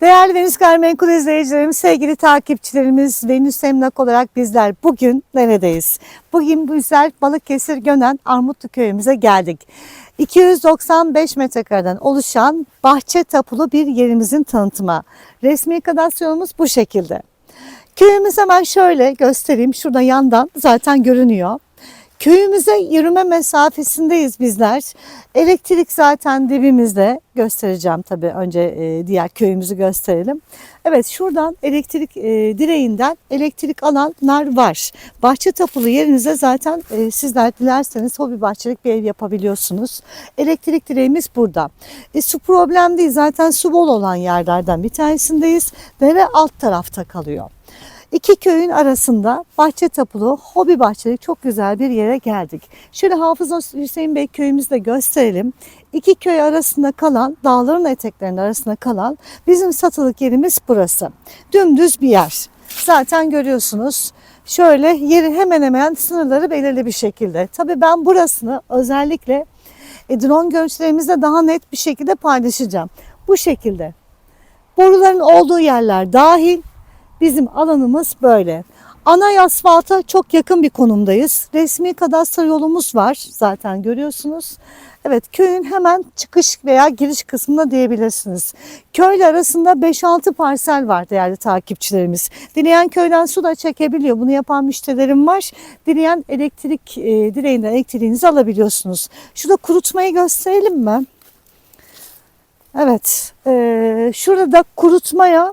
Değerli Venüs Gayrimenkul izleyicilerimiz, sevgili takipçilerimiz, Venüs Emlak olarak bizler bugün neredeyiz? Bugün bu güzel Balıkesir Gönen Armutlu köyümüze geldik. 295 metrekareden oluşan bahçe tapulu bir yerimizin tanıtımı. Resmi kadastromuz bu şekilde. Köyümüz hemen şöyle göstereyim. Şurada yandan zaten görünüyor. Köyümüze yürüme mesafesindeyiz bizler. Elektrik zaten dibimizde. Göstereceğim tabii önce e, diğer köyümüzü gösterelim. Evet şuradan elektrik e, direğinden elektrik alanlar var. Bahçe tapulu yerinize zaten e, sizler dilerseniz hobi bahçelik bir ev yapabiliyorsunuz. Elektrik direğimiz burada. E, su problem değil zaten su bol olan yerlerden bir tanesindeyiz. Dere alt tarafta kalıyor. İki köyün arasında bahçe tapulu, hobi bahçelik çok güzel bir yere geldik. Şöyle Hafız Hüseyin Bey köyümüzü de gösterelim. İki köy arasında kalan, dağların eteklerinin arasında kalan bizim satılık yerimiz burası. Dümdüz bir yer. Zaten görüyorsunuz. Şöyle yeri hemen hemen sınırları belirli bir şekilde. Tabii ben burasını özellikle e, drone görüntülerimizde daha net bir şekilde paylaşacağım. Bu şekilde. Boruların olduğu yerler dahil Bizim alanımız böyle. Ana asfalta çok yakın bir konumdayız. Resmi kadastro yolumuz var zaten görüyorsunuz. Evet köyün hemen çıkış veya giriş kısmında diyebilirsiniz. Köyle arasında 5-6 parsel var değerli takipçilerimiz. Dileyen köyden su da çekebiliyor. Bunu yapan müşterilerim var. Dileyen elektrik e, direğinden elektriğinizi alabiliyorsunuz. Şurada kurutmayı gösterelim mi? Evet. E, şurada kurutmaya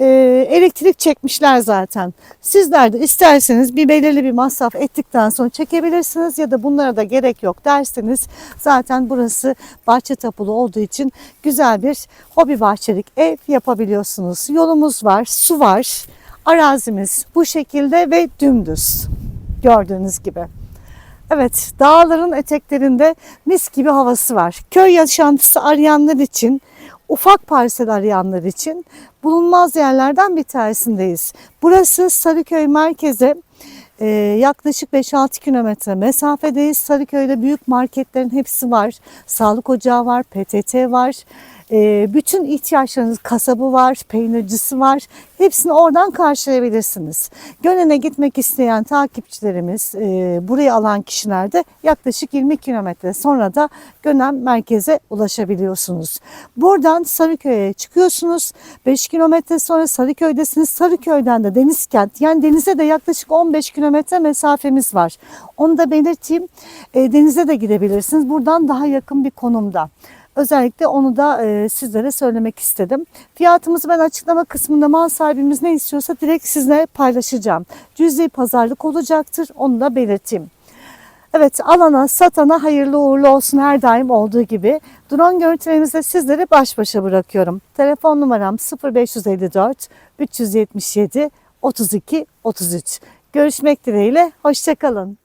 e, elektrik çekmişler zaten. Sizler de isterseniz bir belirli bir masraf ettikten sonra çekebilirsiniz ya da bunlara da gerek yok derseniz zaten burası bahçe tapulu olduğu için güzel bir hobi bahçelik ev yapabiliyorsunuz. Yolumuz var, su var, arazimiz bu şekilde ve dümdüz gördüğünüz gibi. Evet, dağların eteklerinde mis gibi havası var. Köy yaşantısı arayanlar için, ufak parsel arayanlar için bulunmaz yerlerden bir tanesindeyiz. Burası Sarıköy merkeze e, yaklaşık 5-6 kilometre mesafedeyiz. Sarıköy'de büyük marketlerin hepsi var. Sağlık ocağı var, PTT var. E, bütün ihtiyaçlarınız kasabı var, peynircisi var. Hepsini oradan karşılayabilirsiniz. Gönen'e gitmek isteyen takipçilerimiz, e, burayı alan kişiler de yaklaşık 20 kilometre sonra da Gönen merkeze ulaşabiliyorsunuz. Buradan Sarıköy'e çıkıyorsunuz. 5 kilometre sonra Sarıköy'desiniz. Sarıköy'den de Denizkent yani denize de yaklaşık 15 kilometre mesafemiz var. Onu da belirteyim. E, denize de gidebilirsiniz. Buradan daha yakın bir konumda. Özellikle onu da e, sizlere söylemek istedim. Fiyatımızı ben açıklama kısmında mal sahibimiz ne istiyorsa direkt sizle paylaşacağım. Cüzi pazarlık olacaktır onu da belirteyim. Evet alana satana hayırlı uğurlu olsun her daim olduğu gibi. Drone görüntülerimizde sizleri baş başa bırakıyorum. Telefon numaram 0554 377 32 33. Görüşmek dileğiyle hoşçakalın.